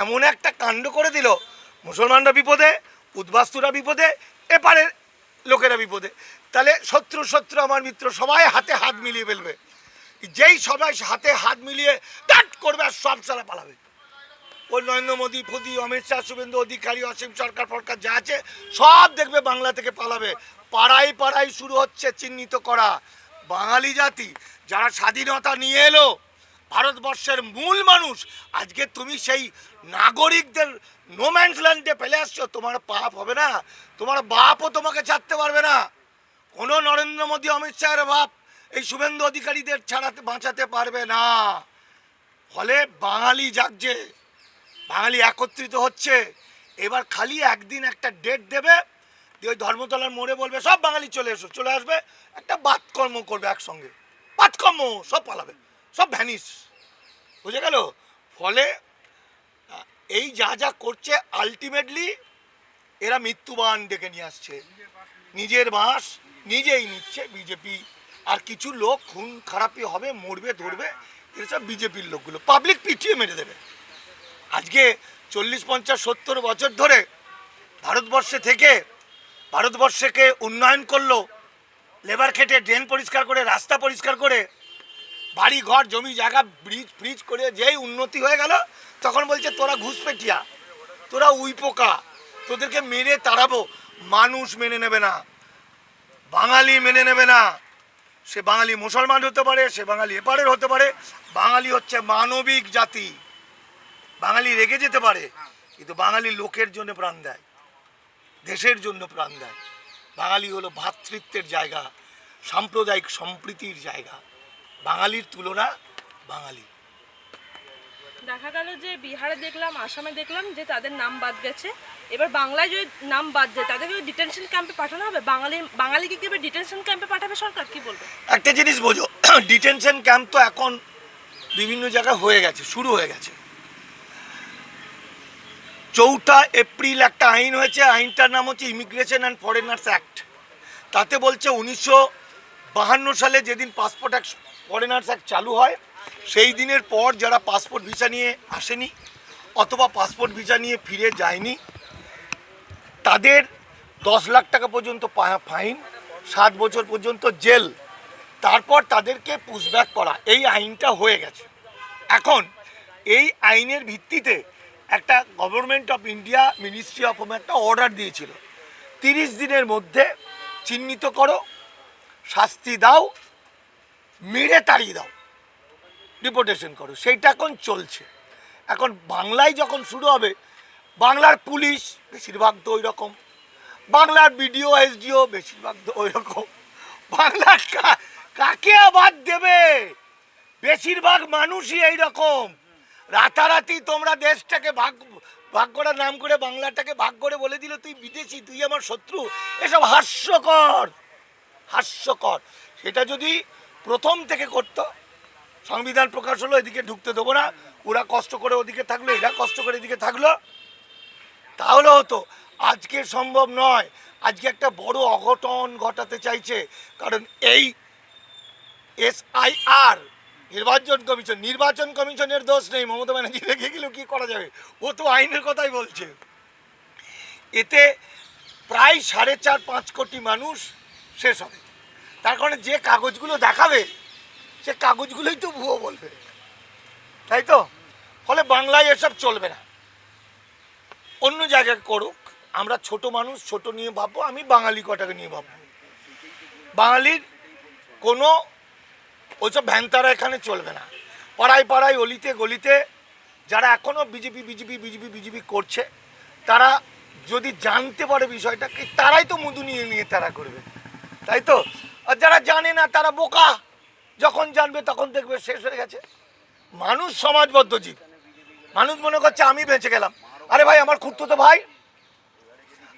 এমন একটা কাণ্ড করে দিল, মুসলমানরা বিপদে, উদ্বাস্তুরা বিপদে, এপারের লোকেরা বিপদে। তাহলে শত্রু শত্রু আমার মিত্র, সবাই হাতে হাত মিলিয়ে ফেলবে। যেই সবাই হাতে হাত মিলিয়ে কাট করবে আর সব সালা পালাবে। ওই নরেন্দ্র মোদী, ফোদি, অমিত শাহ, শুভেন্দু অধিকারী, অসীম সরকার, ফরকার যা আছে, সব দেখবে বাংলা থেকে পালাবে। পাড়াই পাড়াই শুরু হচ্ছে চিহ্নিত করা। বাঙালি জাতি, যারা স্বাধীনতা নিয়ে এলো ভারতবর্ষের মূল মানুষ। আজকে তুমি সেই নাগরিকদের নোম্যান্স ল্যান্ডে ফেলে আসছো। তোমার পাপ হবে না। তোমার বাপও তোমাকে ছাড়তে পারবে না। কোনো নরেন্দ্র মোদী, অমিত শাহের বাপ এই শুভেন্দু অধিকারীদের ছাড়াতে, বাঁচাতে পারবে না। ফলে বাঙালি জাগছে। বাঙালি একত্রিত হচ্ছে। এবার খালি একদিন একটা ডেট দেবে। দিয়ে ওই ধর্মতলার মোড়ে বলবে, সব বাঙালি চলে এসো, চলে আসবে। একটা বাতকর্ম করবে একসঙ্গে। বাতকর্ম, সব পালাবে। সব ভ্যানিস বুঝে গেল? ফলে এই যা যা করছে আলটিমেটলি এরা মৃত্যুবান ডেকে নিয়ে আসছে। নিজের বাঁশ নিজেই নিচ্ছে বিজেপি আর কিছু লোক খুন খারাপি হবে, মরবে, ধরবে এসব বিজেপির লোকগুলো। পাবলিক পিটিয়ে মেরে দেবে। আজকে চল্লিশ, পঞ্চাশ, সত্তর বছর ধরে ভারতবর্ষে থেকে ভারতবর্ষকে উন্নয়ন করল, লেবার খেটে ড্রেন পরিষ্কার করে, রাস্তা পরিষ্কার করে বাড়ি, ঘর, জমি, জায়গা, ব্রিজ, ফ্রিজ করে যেই উন্নতি হয়ে গেল, তখন বলছে, তোরা ঘুষপেটিয়া, তোরা উইপোকা তোদেরকে মেরে তাড়াবো। মানুষ মেনে নেবে না, বাঙালি মেনে নেবে না। সে বাঙালি মুসলমান হতে পারে, সে বাঙালি এপারের হতে পারে, বাঙালি হচ্ছে মানবিক জাতি। বাঙালি রেগে যেতে পারে, কিন্তু বাঙালি লোকের জন্য প্রাণ দেয়, দেশের জন্য প্রাণ দেয়। বাঙালি হলো ভ্রাতৃত্বের জায়গা, সাম্প্রদায়িক সম্প্রীতির জায়গা। বাঙালির তুলনা বাঙালি। দেখা গেল যে বিহারে দেখলাম আসামে দেখলাম যে তাদের নাম বাদ গেছে। এবার বাংলায় যদি নাম বাদ যায় তাদেরকে ডিটেনশন ক্যাম্পে পাঠানো হবে? বাঙালি বাঙালিকে কি ডিটেনশন ক্যাম্পে পাঠাবে সরকার? কি বলবে? একটা জিনিস বোঝো ডিটেনশন ক্যাম্প তো এখন বিভিন্ন জায়গায় হয়ে গেছে শুরু হয়ে গেছে। চৌঠা এপ্রিল একটা আইন হয়েছে আইনটার নাম হচ্ছে ইমিগ্রেশন অ্যান্ড ফরেনার্স অ্যাক্ট তাতে বলছে উনিশশো বাহান্ন সালে যেদিন পাসপোর্ট অ্যাক্ট ফরেনার্স অ্যাক্ট চালু হয়, সেই দিনের পর যারা পাসপোর্ট ভিসা নিয়ে আসেনি অথবা পাসপোর্ট ভিসা নিয়ে ফিরে যায়নি, তাদের দশ লাখ টাকা পর্যন্ত ফাইন সাত বছর পর্যন্ত জেল, তারপর তাদেরকে পুশব্যাক করা, এই আইনটা হয়ে গেছে। এখন এই আইনের ভিত্তিতে একটা government of India, ministry of home একটা অর্ডার দিয়েছিল। তিরিশ দিনের মধ্যে চিহ্নিত করো, শাস্তি দাও মেরে তাড়িয়ে দাও। ডিপোর্টেশন করো। সেইটা এখন চলছে। এখন বাংলায় যখন শুরু হবে, বাংলার পুলিশ বেশিরভাগ তো ওই রকম বাংলার বিডিও, এসডিও বেশিরভাগ তো ওই রকম বাংলার কাকে আবার দেবে? বেশিরভাগ মানুষই এই রকম রাতারাতি তোমরা দেশটাকে ভাগ ভাগ করার নাম করে বাংলাটাকে ভাগ করে বলে দিল তুই বিদেশি, তুই আমার শত্রু। এসব হাস্যকর। হাস্যকর। সেটা যদি প্রথম থেকে করতো। সংবিধান প্রকাশ হলো, এদিকে ঢুকতে দেবো না। ওরা কষ্ট করে ওদিকে থাকল, এরা কষ্ট করে এদিকে থাকল। তাহলে হতো, আজকে সম্ভব নয়। আজকে একটা বড় অঘটন ঘটাতে চাইছে, কারণ এই এসআইআর নির্বাচন কমিশন, নির্বাচন কমিশনের দোষ নেই। মমতা ব্যানার্জি রেখে গেলেও কি করা যাবে? ও তো আইনের কথাই বলছে। এতে প্রায় সাড়ে চার পাঁচ কোটি মানুষ শেষ হবে। তার কারণে যে কাগজগুলো দেখাবে, সে কাগজগুলোই তো ভুয়ো বলবে। তাই তো? ফলে বাংলায় এসব চলবে না। অন্য জায়গায় করুক, আমরা ছোট মানুষ, ছোট নিয়ে ভাববো, আমি বাঙালি কটাকে নিয়ে ভাববো। বাঙালির কোনো ওইসব ভ্যানতারা এখানে চলবে না। পাড়ায় পাড়ায়, অলিতে গলিতে, যারা এখনও বিজেপি বিজেপি বিজেপি বিজেপি করছে, তারা যদি জানতে পারে বিষয়টাকে, তারাই তো মধু নিয়ে নিয়ে তারা করবে। তাই তো? আর যারা জানে না, তারা বোকা। যখন জানবে, তখন দেখবে শেষ হয়ে গেছে। মানুষ সমাজবদ্ধ জীব। মানুষ মনে করছে, আমি বেঁচে গেলাম। আরে ভাই, আমার খুঁড়তো তো ভাই।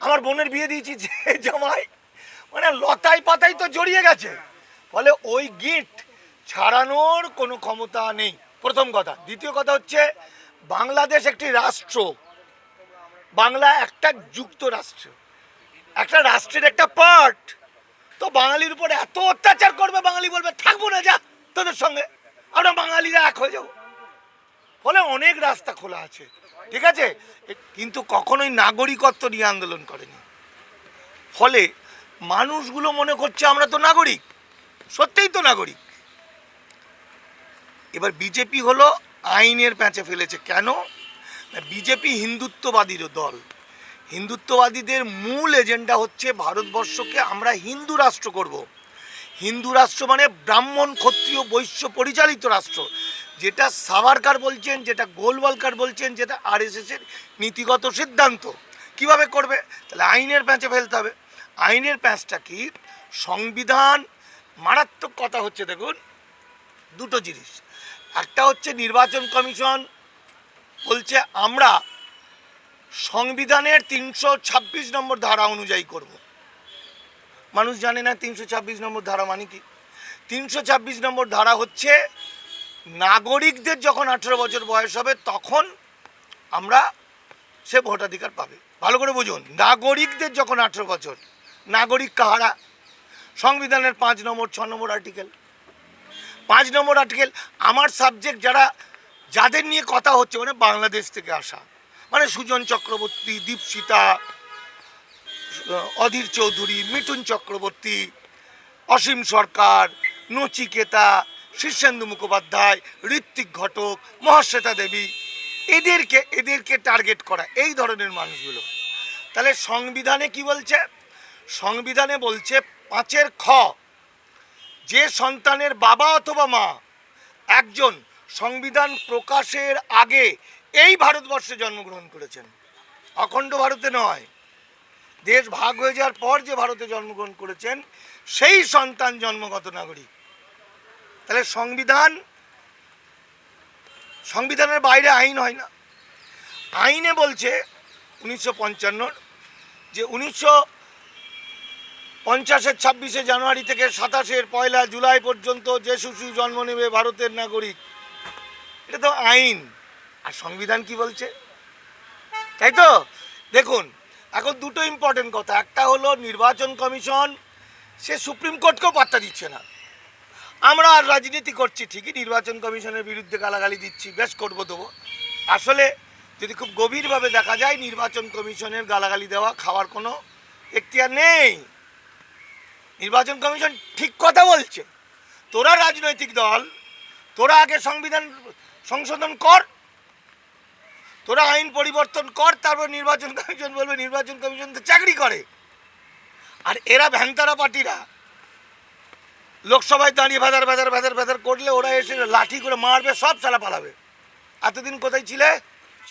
আমার বোনের বিয়ে দিয়েছি যে জামাই। মানে লতাই পাতাই তো জড়িয়ে গেছে। ফলে ওই গিট ছাড়ানোর কোনো ক্ষমতা নেই। প্রথম কথা। দ্বিতীয় কথা হচ্ছে, বাংলাদেশ একটি রাষ্ট্র। বাংলা একটা যুক্তরাষ্ট্র। একটা রাষ্ট্রের একটা পার্ট তো বাঙালির উপর এত অত্যাচার করবে, বাঙালি বলবে, থাকব না, যা তোদের সঙ্গে। আমরা বাঙালিরা এক হয়ে যাব। ফলে অনেক রাস্তা খোলা আছে, ঠিক আছে? কিন্তু কখনোই নাগরিকত্ব নিয়ে আন্দোলন করেনি। ফলে মানুষগুলো মনে করছে আমরা তো নাগরিক, সত্যিই তো নাগরিক। এবার বিজেপি হলো আইনের প্যাঁচে ফেলেছে। কেন? বিজেপি হিন্দুত্ববাদীর দল। হিন্দুত্ববাদীদের মূল এজেন্ডা হচ্ছে ভারতবর্ষকে আমরা হিন্দু রাষ্ট্র করব। হিন্দু রাষ্ট্র মানে ব্রাহ্মণ, ক্ষত্রিয়, বৈশ্য পরিচালিত রাষ্ট্র, যেটা সাভারকার বলছেন, যেটা গোলওয়ালকার বলছেন, যেটা আর আরএসএসের নীতিগত সিদ্ধান্ত। কীভাবে করবে? তাহলে আইনের প্যাঁচে ফেলতে হবে। আইনের প্যাঁচটা কি? সংবিধান, মারাত্মক কথা হচ্ছে, দেখুন, দুটো জিনিস। একটা হচ্ছে নির্বাচন কমিশন বলছে, আমরা সংবিধানের তিনশো ছাব্বিশ নম্বর ধারা অনুযায়ী করব। মানুষ জানে না তিনশো ছাব্বিশ নম্বর ধারা মানে কি? তিনশো ছাব্বিশ নম্বর ধারা হচ্ছে, নাগরিকদের যখন আঠেরো বছর বয়স হবে, তখন আমরা সে ভোটাধিকার পাবে। ভালো করে বুঝুন, নাগরিকদের যখন আঠেরো বছর, নাগরিক কাহারা? সংবিধানের পাঁচ নম্বর, ছ নম্বর আর্টিকেল পাঁচ নম্বর আর্টিকেল আমার সাবজেক্ট যারা, যাদের নিয়ে কথা হচ্ছে মানে বাংলাদেশ থেকে আসা। মানে সুজন চক্রবর্তী দীপসিতা অধীর চৌধুরী, মিঠুন চক্রবর্তী, অসীম সরকার, নচিকেতা, শীর্ষেন্দু মুখোপাধ্যায়, ঋত্বিক ঘটক, মহাশ্বেতা দেবী, এদেরকে এদেরকে টার্গেট করা, এই ধরনের মানুষগুলো। তাহলে সংবিধানে কি বলছে? সংবিধানে বলছে পাঁচের খ। যে সন্তানের বাবা অথবা মা, একজন সংবিধান প্রকাশের আগে এই ভারতবর্ষে জন্মগ্রহণ করেছেন। অখণ্ড ভারতে নয়। দেশ ভাগ হয়ে যাওয়ার পর যে ভারতে জন্মগ্রহণ করেছেন, সেই সন্তান জন্মগত নাগরিক। তাহলে সংবিধান, সংবিধানের বাইরে আইন হয় না। আইনে বলছে উনিশশো যে উনিশশো পঞ্চাশের ছাব্বিশে জানুয়ারি থেকে সাতাশের পয়লা জুলাই পর্যন্ত যে শিশু জন্ম নেবে ভারতের নাগরিক, এটা তো আইন। আর সংবিধান কি বলছে? তাই তো? দেখুন, এখন দুটো ইম্পর্টেন্ট কথা। একটা হলো নির্বাচন কমিশন, সে সুপ্রিম কোর্টকেও পাত্তা দিচ্ছে না। আমরা আর রাজনীতি করছি ঠিকই, নির্বাচন কমিশনের বিরুদ্ধে গালাগালি দিচ্ছি, বেশ করব, দেবো। আসলে যদি খুব গভীরভাবে দেখা যায়, নির্বাচন কমিশনের গালাগালি দেওয়া খাওয়ার কোনো এখতিয়ার নেই। নির্বাচন কমিশন ঠিক কথা বলছে। তোরা রাজনৈতিক দল, তোরা আগে সংবিধান সংশোধন কর তোরা আইন পরিবর্তন কর, তারপর নির্বাচন কমিশন বলবে, নির্বাচন কমিশন তো চাকরি করে। আর এরা ভ্যানতারা পার্টিরা। লোকসভায় দাঁড়িয়ে ভেদার ভেদার ভেদার ভেদার করলে ওরা এসে লাঠি করে মারবে, সব চালা পালাবে। এতদিন কোথায় ছিলে?